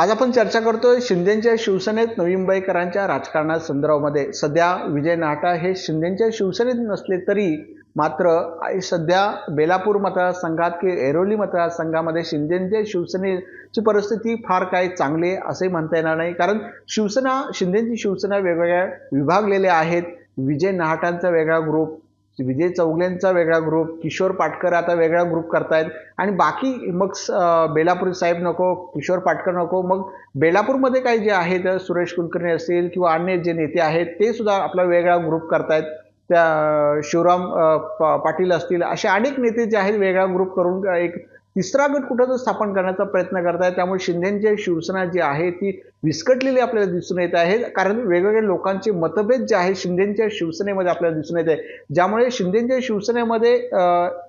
आज आपण चर्चा करतोय शिंदेच्या शिवसेनेत नवी मुंबईकरांच्या राजकारणा संदर्भामध्ये. सध्या विजय नाटा हे शिंदेच्या शिवसेनेत नसले तरी मात्र सध्या बेलापूर मतदारसंघात की ऐरोली मतदारसंघामध्ये शिंदेच्या शिवसेनेची परिस्थिती फार काही चांगली आहे असे म्हणता येणार नाही. कारण शिवसेना शिंदेची शिवसेना वेगवेगळ्या विभागलेल्या आहेत. विजय नाहटांचा वेगळा ग्रुप विजय चौगल्यांचा वेगळा ग्रुप किशोर पाटकर आता वेगळा ग्रुप करतायत. आणि बाकी मग स- बेलापूर साहेब नको किशोर पाटकर नको. मग बेलापूरमध्ये काही जे आहेत सुरेश कुलकर्णी असतील किंवा अन्य जे नेते आहेत ते सुद्धा आपला वेगळा ग्रुप करतायत. त्या शिवराम पा- पाटील असतील असे अनेक नेते जे आहेत वेगळा ग्रुप करून एक तिसरा गट कुठं तर स्थापन करण्याचा प्रयत्न करत आहे त्यामुळे शिंदेंची शिवसेना जी आहे ती विस्कटलेली आपल्याला दिसून येत आहे. कारण वेगवेगळ्या लोकांचे मतभेद जे आहे शिंदेंच्या शिवसेनेमध्ये आपल्याला दिसून येत आहे. ज्यामुळे शिंदेंच्या शिवसेनेमध्ये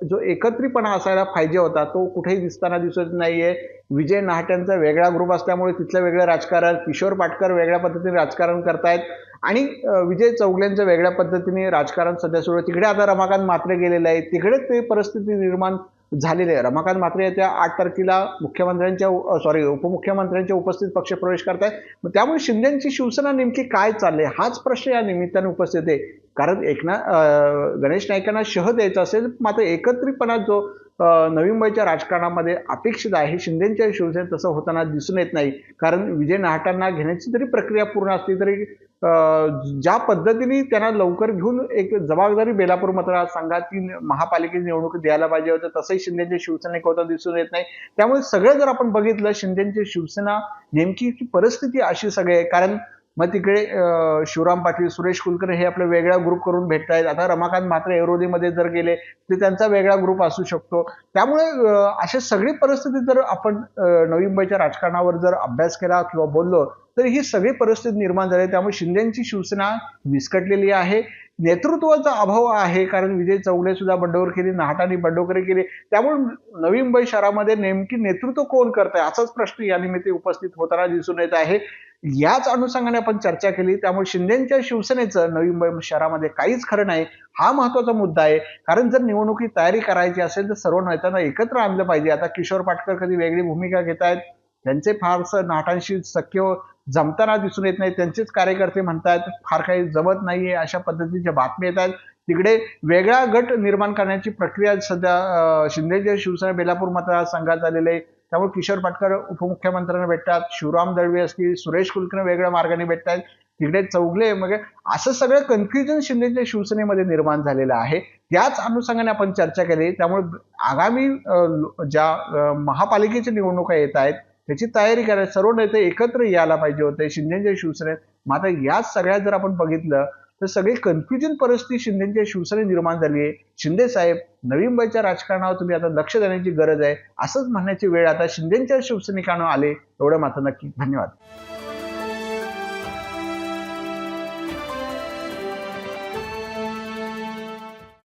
जो एकत्रितपणा असायला पाहिजे होता तो कुठेही दिसताना दिसत आहे विजय नाहट्यांचा वेगळा ग्रुप असल्यामुळे तिथलं वेगळं राजकारण किशोर पाटकर वेगळ्या पद्धतीने राजकारण करतायत. आणि विजय चौगलेंचं वेगळ्या पद्धतीने राजकारण सध्या सुरू तिकडे आता रमाकांत मात्रे गेलेलं आहे तिकडे ते परिस्थिती निर्माण झालेले आहे. रमाकांत मात्रे येत्या आठ तारखेला मुख्यमंत्र्यांच्या सॉरी उपमुख्यमंत्र्यांच्या उपस्थित पक्षप्रवेश करतायत. मग त्यामुळे शिंदेची शिवसेना नेमकी काय चालले हाच प्रश्न या निमित्ताने उपस्थित आहे. कारण एकना गणेश नाईकांना शह द्यायचा असेल मात्र एकत्रितपणा जो नवी मुंबईच्या राजकारणामध्ये अपेक्षित आहे. शिंदेच्या शिवसेनेत तसं होताना दिसून येत नाही. कारण विजय नाहटांना घेण्याची जरी प्रक्रिया पूर्ण असली तरी ज्या पद्धतीने त्यांना लवकर घेऊन एक जबाबदारी बेलापूर मतदारसंघातील महापालिकेची निवडणूक द्यायला पाहिजे होतं तसंही शिंदेच्या शिवसेनेक होता दिसून येत नाही. त्यामुळे सगळं जर आपण बघितलं शिंदेची शिवसेना नेमकी परिस्थिती अशी सगळी आहे. कारण मग तिकडे शिवराम पाटील सुरेश कुलकर्णी हे आपलं वेगळा ग्रुप करून भेटतायत. आता रमाकांत मात्र एरोदीमध्ये जर गेले तर त्यांचा वेगळा ग्रुप असू शकतो. त्यामुळे अशा सगळी परिस्थिती जर आपण नवी मुंबईच्या राजकारणावर जर अभ्यास केला किंवा बोललो तर ही सगळी परिस्थिती निर्माण झाली. आहे. त्यामुळे शिंदेची शिवसेना विस्कटलेली आहे. नेतृत्वाचा अभाव आहे कारण विजय चौगले सुद्धा बंडखोरी नाहटाने बंडखोरी केली. त्यामुळे नवी मुंबई शहरामध्ये नेमकी नेतृत्व कोण करत आहे असाच प्रश्न यानिमित्त उपस्थित होताना दिसून येत आहे. याच अनुषंगाने आपण चर्चा केली त्यामुळे शिंदेच्या शिवसेनेचं नवी मुंबई शहरामध्ये काहीच खरं नाही हा महत्त्वाचा मुद्दा आहे. कारण जर निवडणुकी तयारी करायची असेल तर सर्व नेत्यांना एकत्र आणलं पाहिजे. आता किशोर पाटकर कधी वेगळी भूमिका घेत आहेत त्यांचे फारसं नाटांशी सख्य जमताना दिसून येत नाही. त्यांचेच कार्यकर्ते म्हणतात फार काही जमत नाहीये अशा पद्धतीच्या बातम्या येतात. तिकडे वेगळा गट निर्माण करण्याची प्रक्रिया सध्या शिंदेच्या शिवसेना बेलापूर मतदारसंघात झालेली आहे त्यामुळे किशोर पाटकर उपमुख्यमंत्र्यांना भेटतात शिवराम दळवी असतील सुरेश कुलकर्णी वेगळ्या मार्गाने भेटतात. तिकडे चौगले मग असं सगळं कन्फ्युजन शिंदेच्या शिवसेनेमध्ये निर्माण झालेलं आहे. त्याच अनुषंगाने आपण चर्चा केली. त्यामुळे आगामी ज्या महापालिकेच्या निवडणुका येत आहेत त्याची तयारी करायला सर्व नेते एकत्र यायला पाहिजे होते. शिंदेच्या शिवसेनेत. मात्र याच सगळ्यात जर आपण बघितलं तर सगळी कन्फ्युजन परिस्थिती शिंदेच्या शिवसेने निर्माण झाली आहे शिंदे साहेब नवी मुंबईच्या राजकारणावर तुम्ही आता लक्ष देण्याची गरज आहे. असंच म्हणण्याची वेळ आता शिंदेच्या शिवसैनिकांना आले. एवढं मात्र नक्की. धन्यवाद.